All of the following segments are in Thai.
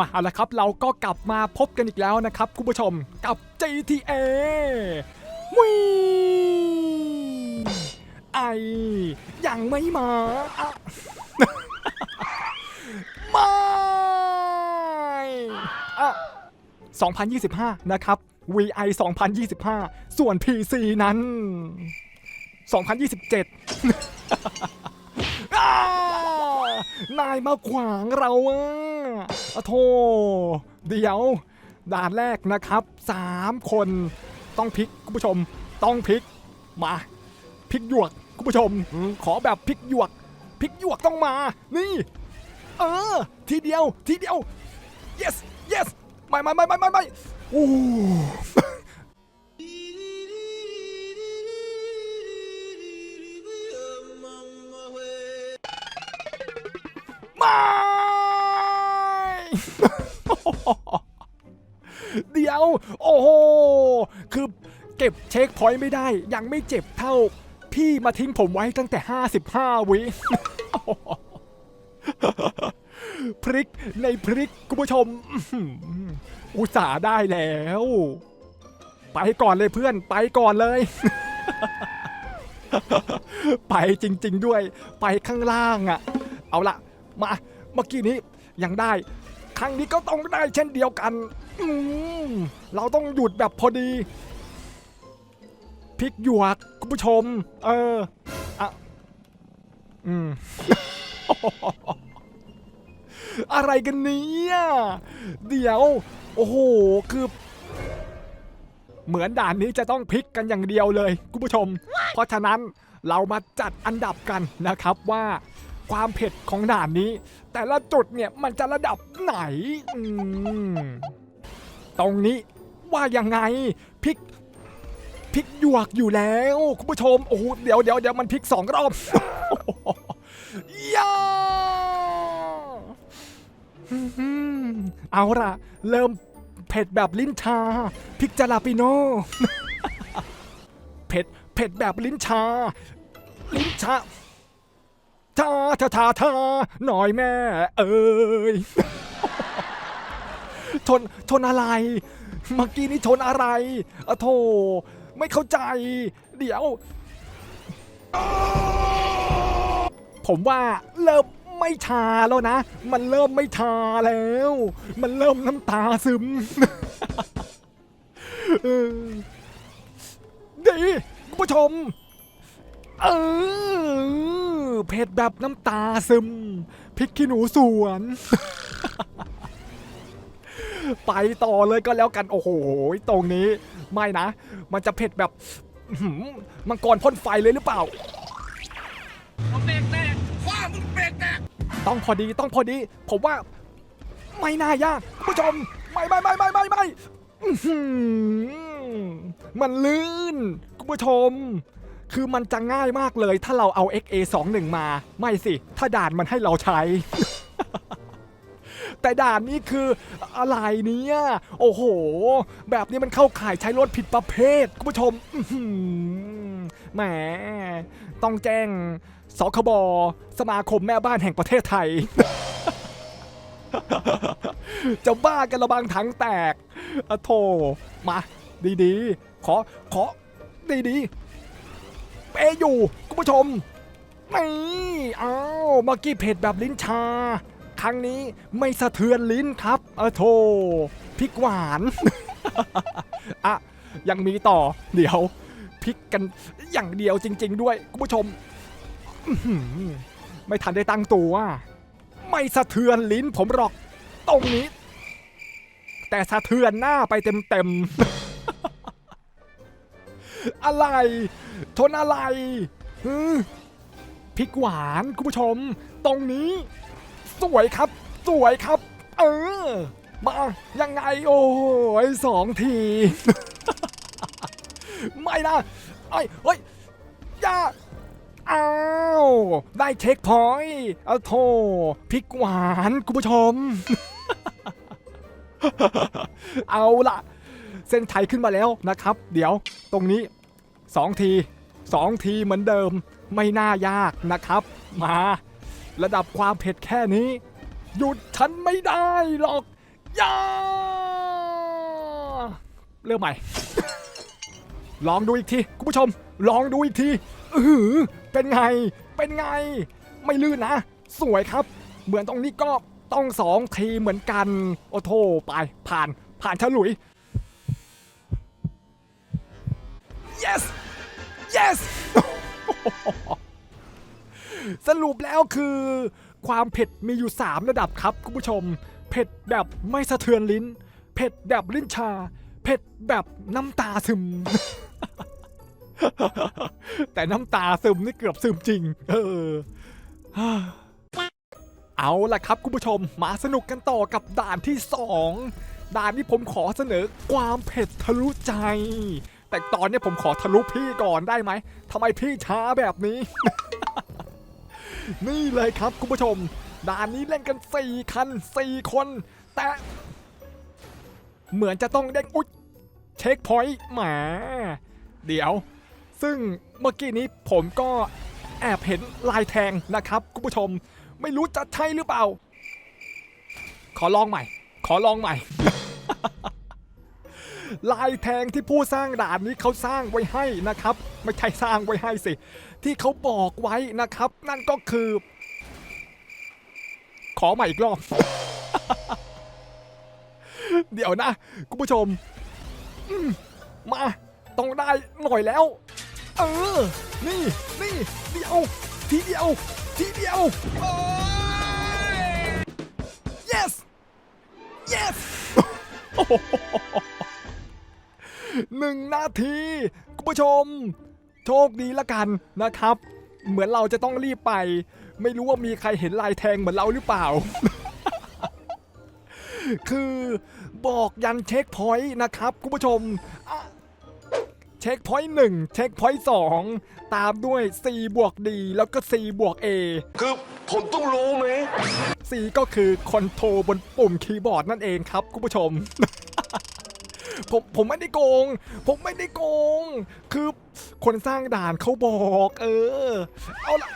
มาเอาละครับ เราก็กลับมาพบกันอีกแล้วนะครับ คุณผู้ชมกับ GTA วิไอยังไม่มาอะไม่อะ2025 นะครับ VI 2025 ส่วน PC นั้น 2027 นายมาขวางเราอะ อะโทเดี๋ยว ด่านแรกนะครับสามคนต้องพลิกคุณผู้ชม ต้องพลิกมาพลิกหยวกคุณผู้ชม ขอแบบพลิกหยวกพลิกหยวกต้องมา นี่ เออ ทีเดียวทีเดียว yes yes ไม่ไม่ไม่ไม่ไม่ไม่โอ้ เก็บเช็คพอยต์ไม่ได้ ยังไม่เจ็บเท่า พี่มาทิ้งผมไว้ตั้งแต่ 55 วิ พริกในพริกคุณผู้ชม อุตส่าห์ได้แล้ว ไปก่อนเลยเพื่อนไปก่อนเลย ไปจริง ๆ ด้วย ไปข้างล่างอะ่ะ เอาละมาเมื่อกี้นี้ยังได้ ครั้งนี้ก็ต้องได้เช่นเดียวกัน เราต้องหยุดแบบพอดี พริกหยวกคุณผู้ชม เอออะอืม อะไรกันเนี่ยเดี๋ยว โอ้โห คือ เหมือนด่านนี้จะต้องพลิกกันอย่างเดียวเลยคุณผู้ชม เพราะฉะนั้นเรามาจัดอันดับกันนะครับว่าความเผ็ดของด่านนี้ แต่ละจุดเนี่ยมันจะระดับไหน อืม ตรงนี้ว่ายังไงพลิก พลิกหยวกอยู่แล้วคุณผู้ชมโอ้โหเดี๋ยวเดี๋ยวเดี๋ยวมันพลิกสองรอบย่าเอาละเริ่มเผ็ดแบบลิ้นชาพริกจาลาปิโนเผ็ดเผ็ดแบบลิ้นชา ลิ้นชาชาทาทาทาหน่อยแม่ เอ้ยชนชนอะไร เมื่อกี้นี้ชนอะไรอะโธ ไม่เข้าใจ เดี๋ยว ผมว่าเริ่มไม่ชาแล้วนะ มันเริ่มไม่ชาแล้ว มันเริ่มน้ำตาซึมดีคุณผู้ชม เออเผ็ดแบบน้ำตาซึมพริกขี้หนูสวน ไปต่อเลยก็แล้วกัน โอ้โห ตรงนี้ ไม่นะ มันจะเผ็ดแบบอื้อหือมังกรพ่นไฟเลยหรือเปล่าเอาเบรกแตกคว้ามึงเบรกแตกต้องพอดีต้องพอดี ผมว่าไม่น่ายากคุณผู้ชมไม่ไม่ไม่ไม่ไม่ไม่อื้อหือมันลื่นคุณผู้ชม คือมันจะง่ายมากเลย ถ้าเราเอา XA21 มา ไม่สิ ถ้าด่านมันให้เราใช้ แต่ด่านนี้คืออะไรเนี่ยโอ้โห แบบนี้มันเข้าข่ายใช้รถผิดประเภทคุณผู้ชมแหมต้องแจ้งสคบสมาคมแม่บ้านแห่งประเทศไทย จะบ้ากันระบางถังแตกอะโถมา ดีๆ ขอขอดีๆเปอยู่คุณผู้ชมนี่อ้าวเมื่อกี้เผ็ดแบบลิ้นชา ครั้งนี้ไม่สะเทือนลิ้นครับเออโถพริกหวานอะยังมีต่อเดี๋ยวพริกกันอย่างเดียวจริง ๆ ด้วยคุณผู้ชมไม่ทันได้ตั้งตัว ไม่สะเทือนลิ้นผมหรอก ตรงนี้ แต่สะเทือนหน้าไปเต็มๆอะไร ทนอะไรพริกหวานคุณผู้ชม ตรงนี้ สวยครับ สวยครับ เออ มายังไงโอ้ยสองที ไม่นะเอ้เฮ้ยอย่าอ้าว ได้เช็คพอยต์เอาโทพริกหวานคุณผู้ชม เอาละเส้นชัยขึ้นมาแล้วนะครับ เดี๋ยวตรงนี้สองทีสองทีเหมือนเดิม ไม่น่ายากนะครับ มา ระดับความเผ็ดแค่นี้ หยุดฉันไม่ได้หรอกยาเริ่มใหม่ ลองดูอีกทีคุณผู้ชม ลองดูอีกทีอืออเป็นไง เป็นไง ไม่ลื่นนะ สวยครับ เหมือนตรงนี้ก็ต้องสองทีเหมือนกัน โอ้โถไป ผ่าน ผ่านฉลุย yes yes สรุปแล้วคือความเผ็ดมีอยู่ 3 ระดับครับคุณผู้ชม เผ็ดแบบไม่สะเทือนลิ้น เผ็ดแบบลิ้นชา เผ็ดแบบน้ำตาซึม แต่น้ำตาซึมนี่เกือบซึมจริง เออเอาล่ะครับคุณผู้ชมมาสนุกกันต่อกับด่านที่ 2 ด่านนี้ผมขอเสนอความเผ็ดทะลุใจ แต่ตอนนี้ผมขอทะลุพี่ก่อนได้ไหมทำไมพี่ช้าแบบนี้ นี่เลยครับคุณผู้ชม ด่านนี้เล่นกัน 4 คัน 4 คน แต่ เหมือนจะต้องเด้งอุ๊ยเช็คพอยต์หมา เดี๋ยว ซึ่งเมื่อกี้นี้ผมก็แอบเห็นลายแทงนะครับคุณผู้ชม ไม่รู้จะใช่หรือเปล่า ขอลองใหม่ ขอลองใหม่ ลายแทงที่ผู้สร้างด่านนี้เขาสร้างไว้ให้นะครับ ไม่ใช่สร้างไว้ให้สิ ที่เขาบอกไว้นะครับ นั่นก็คือ ขอใหม่อีกรอบ เดี๋ยวนะ คุณผู้ชมมมาต้องได้หน่อยแล้ว เออ นี่นี่เดียว ทีเดียว ทีเดียว yes yes หนึ่งนาทีคุณผู้ชม โชคดีละกันนะครับ เหมือนเราจะต้องรีบไป ไม่รู้ว่ามีใครเห็นลายแทงเหมือนเราหรือเปล่า คือบอกยันเช็คพอยต์นะครับคุณผู้ชมอะเช็คพอยต์หนึ่งเช็คพอยต์สองตามด้วย C บวก D แล้วก็ C บวก A คือผมต้องรู้ไหม C ก็คือคอนโทรบนปุ่มคีย์บอร์ดนั่นเองครับคุณผู้ชม ผมผมไม่ได้โกง ผมไม่ได้โกง คือคนสร้างด่านเขาบอก เออ เอาละ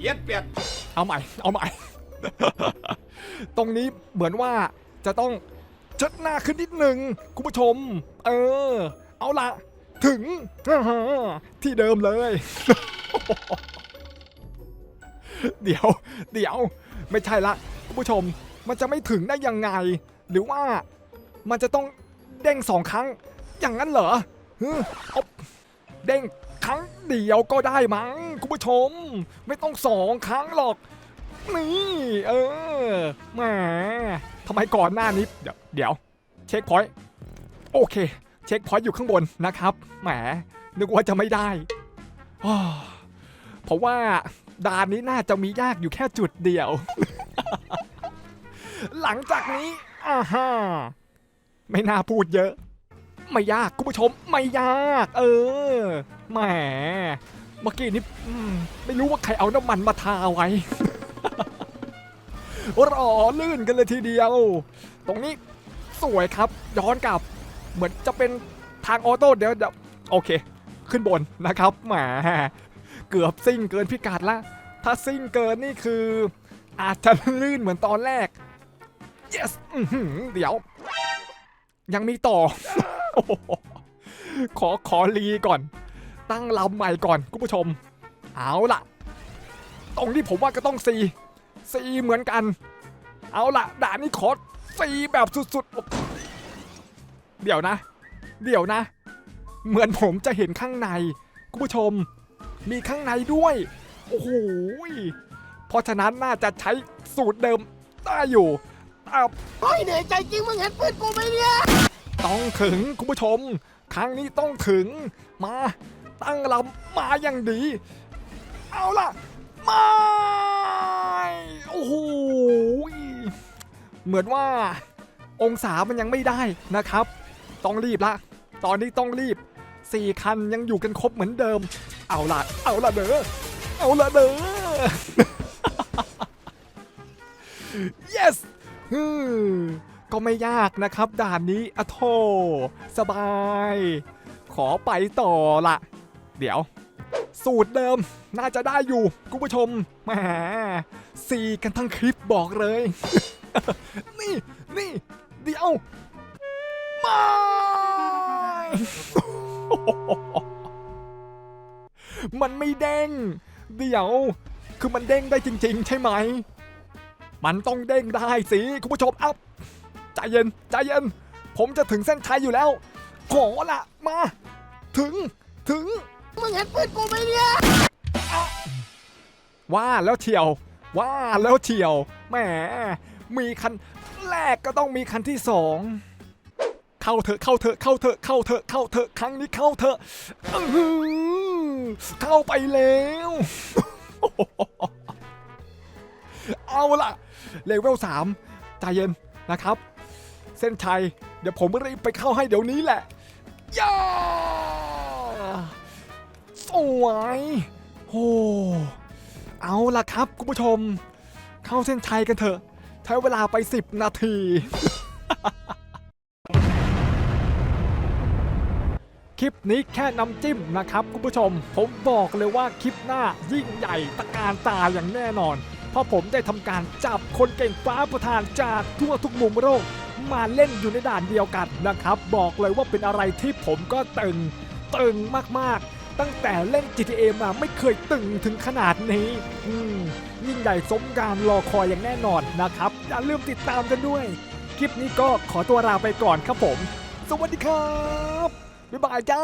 เย็ดเปียดเอาใหม่ เอาใหม่ ตรงนี้เหมือนว่าจะต้องเชิดหน้าขึ้นนิดหนึ่งคุณผู้ชม เออ เอาละถึงอ่าฮะที่เดิมเลย เดี๋ยว เดี๋ยว ไม่ใช่ละคุณผู้ชม มันจะไม่ถึงได้ยังไง หรือว่า มันจะต้องเด้งสองครั้ง อย่างนั้นเหรอเอาเด้งครั้งเดียวก็ได้มั้งคุณผู้ชม ไม่ต้องสองครั้งหรอก นี่ เออแหมทำไมก่อนหน้านี้ เดี๋ยวเดี๋ยว เช็คพอยต์โอเค เช็คพอยต์อยู่ข้างบนนะครับแหมนึกว่าจะไม่ได้เพราะว่าด่านนี้น่าจะมียากอยู่แค่จุดเดียว หลังจากนี้อ่าฮะ ไม่น่าพูดเยอะ ไม่ยากคุณผู้ชมไม่ยาก เออแหมเมื่อกี้นี้ไม่รู้ว่าใครเอาน้ำมันมาทาไว้รอลื่นกันเลยทีเดียว ตรงนี้สวยครับ ย้อนกลับ เหมือนจะเป็นทางออโต้เดี๋ยวเดี๋ยวโอเค ขึ้นบนนะครับแหมเกือบซิ่งเกินพิกัดละ ถ้าซิ่งเกินนี่คือ อาจจะลื่นเหมือนตอนแรก yes เดี๋ยว ยังมีต่อ ขอขอรีก่อน ตั้งลำใหม่ก่อนคุณผู้ชม เอาล่ะ ตรงนี้ผมว่าก็ต้องซีซีเหมือนกัน เอาล่ะ ด่านนี้ขอซีแบบสุดๆ เดี๋ยวนะ เดี๋ยวนะ เหมือนผมจะเห็นข้างในคุณผู้ชม มีข้างในด้วย โอ้โหยเพราะฉะนั้นน่าจะใช้สูตรเดิมได้อยู่ แต่เฮ้ยเหนื่อยใจจริงมึงเห็นปืนกูไหมเนี่ย ต้องถึงคุณผู้ชม ครั้งนี้ต้องถึง มา ตั้งลำมาอย่างดี เอาล่ะ มาโอ้โหเหมือนว่าองศามันยังไม่ได้นะครับ ต้องรีบละ ตอนนี้ต้องรีบสี่คันยังอยู่กันครบเหมือนเดิม เอาล่ะ เอาล่ะเด้อเอาล่ะเด้อ ก็ไม่ยากนะครับ ด่านนี้อะโทสบาย ขอไปต่อละเดี๋ยว สูตรเดิมน่าจะได้อยู่คุณผู้ชมแหมสีกันทั้งคลิปบอกเลย นี่นี่เดี๋ยวมามันไม่เด้ง เดี๋ยว คือมันเด้งได้จริง ๆ ใช่ไหม มันต้องเด้งได้สิคุณผู้ชมอัพใจเย็นใจเย็น ผมจะถึงเส้นชัยอยู่แล้ว ขอละมา ถึงถึงมึงเห็นปืนกูไหมเนี่ยว่าแล้วเฉียว ว่าแล้วเฉียวแหมมีคันแรกก็ต้องมีคันที่สองเข้าเถอะเข้าเถอะเข้าเถอะเข้าเถอะเข้าเถอะครั้งนี้เข้าเถอะเข้าไปแล้ว เอาละเลเวล3ใจเย็นนะครับ เส้นชัย เดี๋ยวผมรีบไปเข้าให้เดี๋ยวนี้แหละย่าสวยโอ้เอาละครับคุณผู้ชม เข้าเส้นชัยกันเถอะ ใช้เวลาไป 10 นาที คลิปนี้แค่น้ำจิ้มนะครับคุณผู้ชม ผมบอกเลยว่าคลิปหน้ายิ่งใหญ่ตะการตาอย่างแน่นอน เพราะผมได้ทำการจับคนเก่งฟ้าประธานจากทั่วทุกมุมโลกมาเล่นอยู่ในด่านเดียวกันนะครับ บอกเลยว่าเป็นอะไรที่ผมก็ตึงตึงมากๆ ตั้งแต่เล่น GTA มาไม่เคยตึงถึงขนาดนี้อืมยิ่งใหญ่สมการรอคอยอย่างแน่นอนนะครับ อย่าลืมติดตามกันด้วย คลิปนี้ก็ขอตัวลาไปก่อนครับผม สวัสดีครับ บ๊ายบายจ้า